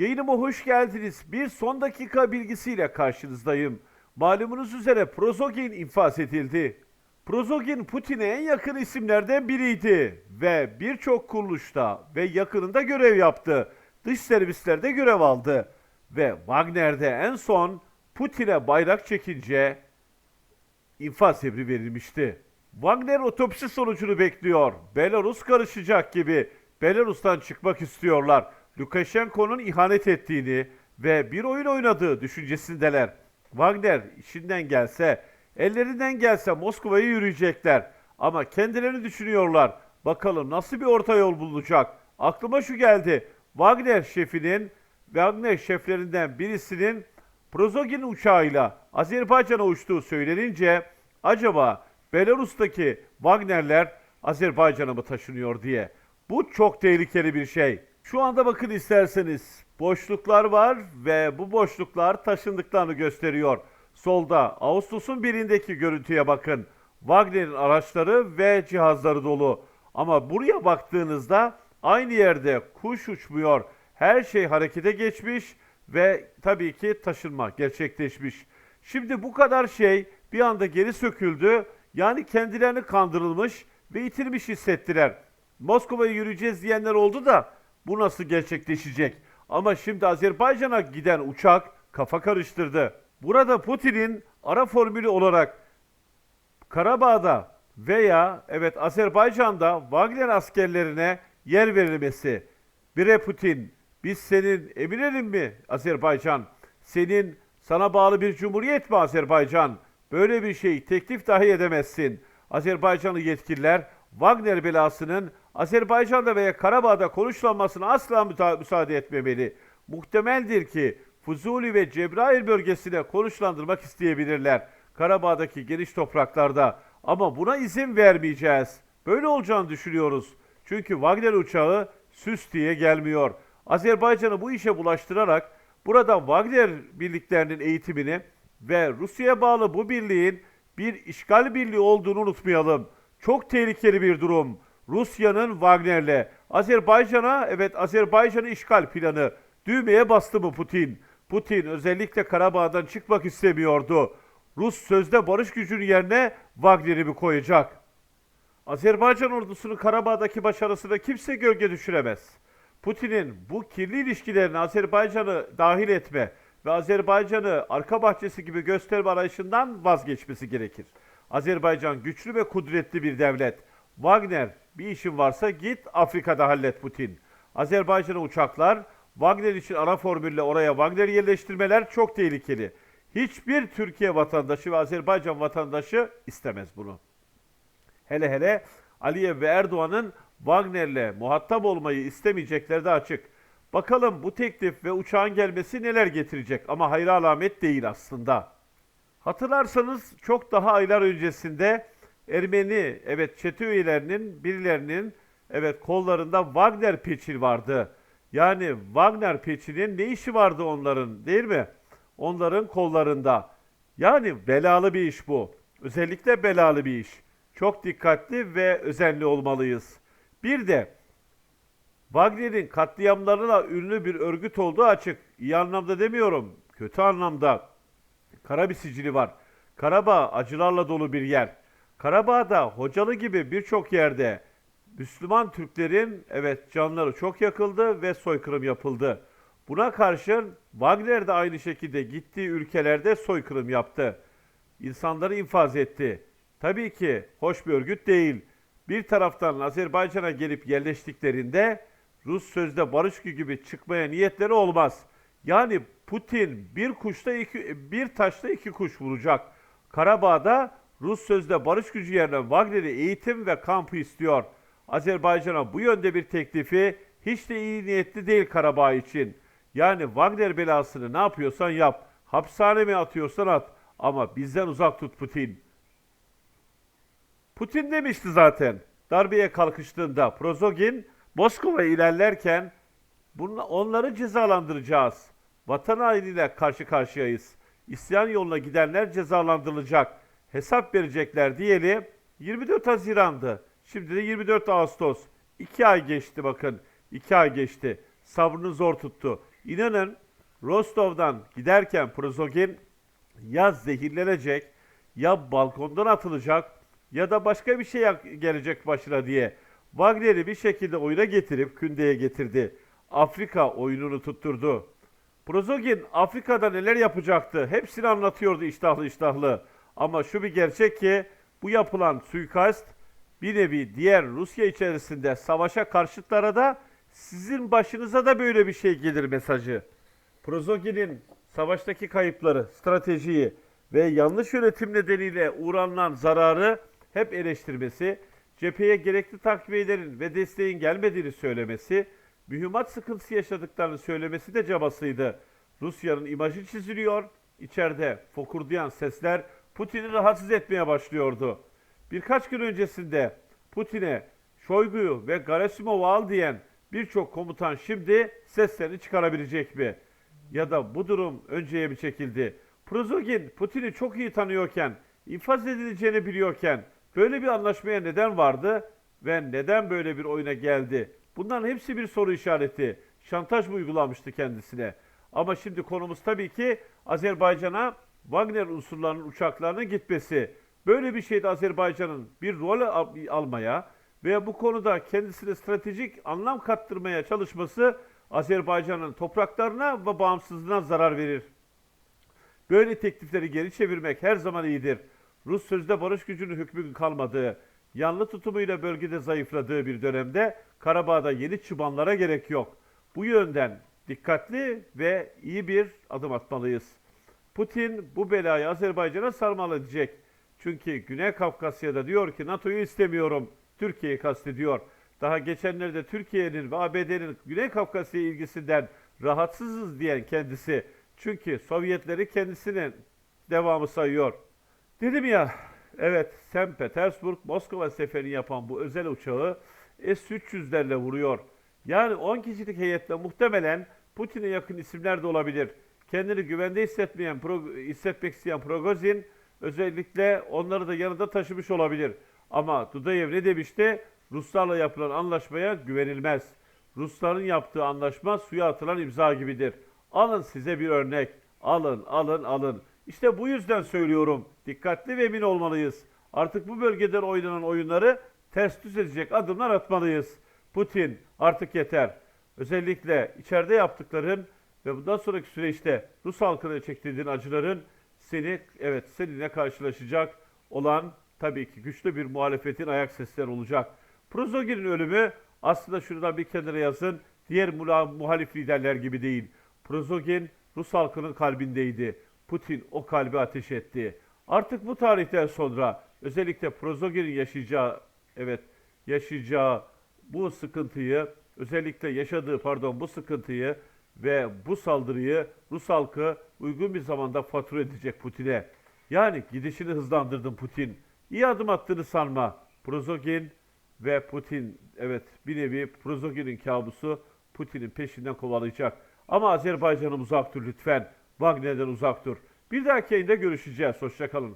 Yayınıma hoş geldiniz. Bir son dakika bilgisiyle karşınızdayım. Malumunuz üzere Prozogin infaz edildi. Prozogin Putin'e en yakın isimlerden biriydi ve birçok kuruluşta ve yakınında görev yaptı. Dış servislerde görev aldı ve Wagner'de en son Putin'e bayrak çekince infaz emri verilmişti. Wagner otopsi sonucunu bekliyor. Belarus karışacak gibi. Belarus'tan çıkmak istiyorlar. Lukashenko'nun ihanet ettiğini ve bir oyun oynadığı düşüncesindeler. Wagner işinden gelse, ellerinden gelse Moskova'ya yürüyecekler. Ama kendilerini düşünüyorlar. Bakalım nasıl bir orta yol bulunacak. Aklıma şu geldi. Wagner şefinin, Wagner şeflerinden birisinin Prozogin uçağıyla Azerbaycan'a uçtuğu söylenince acaba Belarus'taki Wagnerler Azerbaycan'a mı taşınıyor diye. Bu çok tehlikeli bir şey. Şu anda bakın isterseniz boşluklar var ve bu boşluklar taşındıklarını gösteriyor. Solda Ağustos'un birindeki görüntüye bakın. Wagner'in araçları ve cihazları dolu. Ama buraya baktığınızda aynı yerde kuş uçmuyor. Her şey harekete geçmiş ve tabii ki taşınma gerçekleşmiş. Şimdi bu kadar şey bir anda geri söküldü. Yani kendilerini kandırılmış ve itilmiş hissettiler. Moskova'ya yürüyeceğiz diyenler oldu da bu nasıl gerçekleşecek? Ama şimdi Azerbaycan'a giden uçak kafa karıştırdı. Burada Putin'in ara formülü olarak Karabağ'da veya evet Azerbaycan'da Wagner askerlerine yer verilmesi. Bire Putin, biz senin eminelim mi Azerbaycan? Senin sana bağlı bir cumhuriyet mi Azerbaycan? Böyle bir şey teklif dahi edemezsin. Azerbaycanlı yetkililer Wagner belasının Azerbaycan'da veya Karabağ'da konuşlanmasına asla müsaade etmemeli. Muhtemeldir ki Fuzuli ve Cebrail bölgesine konuşlandırmak isteyebilirler. Karabağ'daki geniş topraklarda ama buna izin vermeyeceğiz. Böyle olacağını düşünüyoruz. Çünkü Wagner uçağı süs diye gelmiyor. Azerbaycan'ı bu işe bulaştırarak burada Wagner birliklerinin eğitimini ve Rusya'ya bağlı bu birliğin bir işgal birliği olduğunu unutmayalım. Çok tehlikeli bir durum. Rusya'nın Wagner'le Azerbaycan'a evet Azerbaycan'ı işgal planı düğmeye bastı mı Putin? Putin özellikle Karabağ'dan çıkmak istemiyordu. Rus sözde barış gücünün yerine Wagner'i mi koyacak? Azerbaycan ordusunun Karabağ'daki başarısına kimse gölge düşüremez. Putin'in bu kirli ilişkilerine Azerbaycan'ı dahil etme ve Azerbaycan'ı arka bahçesi gibi gösterme arayışından vazgeçmesi gerekir. Azerbaycan güçlü ve kudretli bir devlet. Wagner bir işin varsa git Afrika'da hallet Putin. Azerbaycan'a uçaklar, Wagner için ara formülle oraya Wagner yerleştirmeler çok tehlikeli. Hiçbir Türkiye vatandaşı ve Azerbaycan vatandaşı istemez bunu. Hele hele Aliyev ve Erdoğan'ın Wagner'le muhatap olmayı istemeyecekleri de açık. Bakalım bu teklif ve uçağın gelmesi neler getirecek ama hayra alamet değil aslında. Hatırlarsanız çok daha aylar öncesinde Ermeni evet çete üyelerinin birilerinin evet kollarında Wagner peçil vardı. Yani Wagner peçinin ne işi vardı onların değil mi? Onların kollarında. Yani belalı bir iş bu. Özellikle belalı bir iş. Çok dikkatli ve özenli olmalıyız. Bir de Wagner'in katliamlarına ünlü bir örgüt olduğu açık. İyi anlamda demiyorum, kötü anlamda. Kara bir sicili var. Karabağ acılarla dolu bir yer. Karabağ'da Hocalı gibi birçok yerde Müslüman Türklerin evet canları çok yakıldı ve soykırım yapıldı. Buna karşın Wagner de aynı şekilde gittiği ülkelerde soykırım yaptı. İnsanları infaz etti. Tabii ki hoş bir örgüt değil. Bir taraftan Azerbaycan'a gelip yerleştiklerinde Rus sözde barış gücü gibi çıkmaya niyetleri olmaz. Yani Putin bir kuşta iki, bir taşla iki kuş vuracak. Karabağ'da Rus sözde barış gücü yerine Wagner'i eğitim ve kampı istiyor. Azerbaycan'a bu yönde bir teklifi hiç de iyi niyetli değil Karabağ için. Yani Wagner belasını ne yapıyorsan yap. Hapishane mi atıyorsan at. Ama bizden uzak tut Putin. Putin demişti zaten darbeye kalkıştığında Prozogin Moskova ilerlerken bunla, onları cezalandıracağız. Vatan hainiyle karşı karşıyayız. İsyan yoluna gidenler cezalandırılacak. Hesap verecekler diyeli 24 Haziran'dı. Şimdi de 24 Ağustos. 2 ay geçti bakın. 2 ay geçti. Sabrını zor tuttu. İnanın Rostov'dan giderken Prozogin ya zehirlenecek ya balkondan atılacak ya da başka bir şey gelecek başına diye Wagner'i bir şekilde oyuna getirip kündeye getirdi. Afrika oyununu tutturdu. Prozogin Afrika'da neler yapacaktı hepsini anlatıyordu iştahlı iştahlı. Ama şu bir gerçek ki bu yapılan suikast bir nevi diğer Rusya içerisinde savaşa karşıtlara da sizin başınıza da böyle bir şey gelir mesajı. Prozogin'in savaştaki kayıpları, stratejiyi ve yanlış yönetim nedeniyle uğranılan zararı hep eleştirmesi, cepheye gerekli takviyelerin ve desteğin gelmediğini söylemesi, mühimmat sıkıntısı yaşadıklarını söylemesi de cabasıydı. Rusya'nın imajı çiziliyor, içeride fokurdayan sesler Putin'i rahatsız etmeye başlıyordu. Birkaç gün öncesinde Putin'e Şoygu'yu ve Gerasimov'u al diyen birçok komutan şimdi seslerini çıkarabilecek mi? Ya da bu durum önceye mi çekildi? Prozogin Putin'i çok iyi tanıyorken, infaz edileceğini biliyorken böyle bir anlaşmaya neden vardı ve neden böyle bir oyuna geldi? Bunların hepsi bir soru işareti. Şantaj mı uygulamıştı kendisine? Ama şimdi konumuz tabii ki Azerbaycan'a Wagner unsurlarının uçaklarının gitmesi. Böyle bir şeyde Azerbaycan'ın bir rol al- almaya veya bu konuda kendisine stratejik anlam kattırmaya çalışması Azerbaycan'ın topraklarına ve bağımsızlığına zarar verir. Böyle teklifleri geri çevirmek her zaman iyidir. Rus sözde barış gücünün hükmü kalmadığı, yanlı tutumuyla bölgede zayıfladığı bir dönemde Karabağ'da yeni çıbanlara gerek yok. Bu yönden dikkatli ve iyi bir adım atmalıyız. Putin bu belayı Azerbaycan'a sarmal edecek. Çünkü Güney Kafkasya'da diyor ki NATO'yu istemiyorum. Türkiye'yi kastediyor. Daha geçenlerde Türkiye'nin ve ABD'nin Güney Kafkasya ilgisinden rahatsızız diyen kendisi. Çünkü Sovyetleri kendisinin devamı sayıyor. Dedim ya, evet St. Petersburg Moskova seferini yapan bu özel uçağı S-300'lerle vuruyor. Yani 10 kişilik heyetle muhtemelen Putin'e yakın isimler de olabilir. Kendini güvende hissetmeyen, hissetmek isteyen Progozin özellikle onları da yanında taşımış olabilir. Ama Dudayev ne demişti? Ruslarla yapılan anlaşmaya güvenilmez. Rusların yaptığı anlaşma suya atılan imza gibidir. Alın size bir örnek. Alın, alın, alın. İşte bu yüzden söylüyorum. Dikkatli ve emin olmalıyız. Artık bu bölgeden oynanan oyunları ters düz edecek adımlar atmalıyız. Putin artık yeter. Özellikle içeride yaptıkların ve bundan sonraki süreçte Rus halkına çektirdiğin acıların seni evet seninle karşılaşacak olan tabii ki güçlü bir muhalefetin ayak sesleri olacak. Prozogin'in ölümü aslında şuradan bir kenara yazın diğer muhalif liderler gibi değil. Prozogin Rus halkının kalbindeydi. Putin o kalbi ateş etti. Artık bu tarihten sonra özellikle Prozogin'in yaşayacağı evet yaşayacağı bu sıkıntıyı özellikle yaşadığı pardon bu sıkıntıyı ve bu saldırıyı Rus halkı uygun bir zamanda fatura edecek Putin'e. Yani gidişini hızlandırdın Putin. İyi adım attığını sanma. Prozogin ve Putin evet bir nevi Prozogin'in kabusu Putin'in peşinden kovalayacak. Ama Azerbaycan'ın uzak dur lütfen. Wagner'den uzak dur. Bir dahaki yayında görüşeceğiz. Hoşçakalın.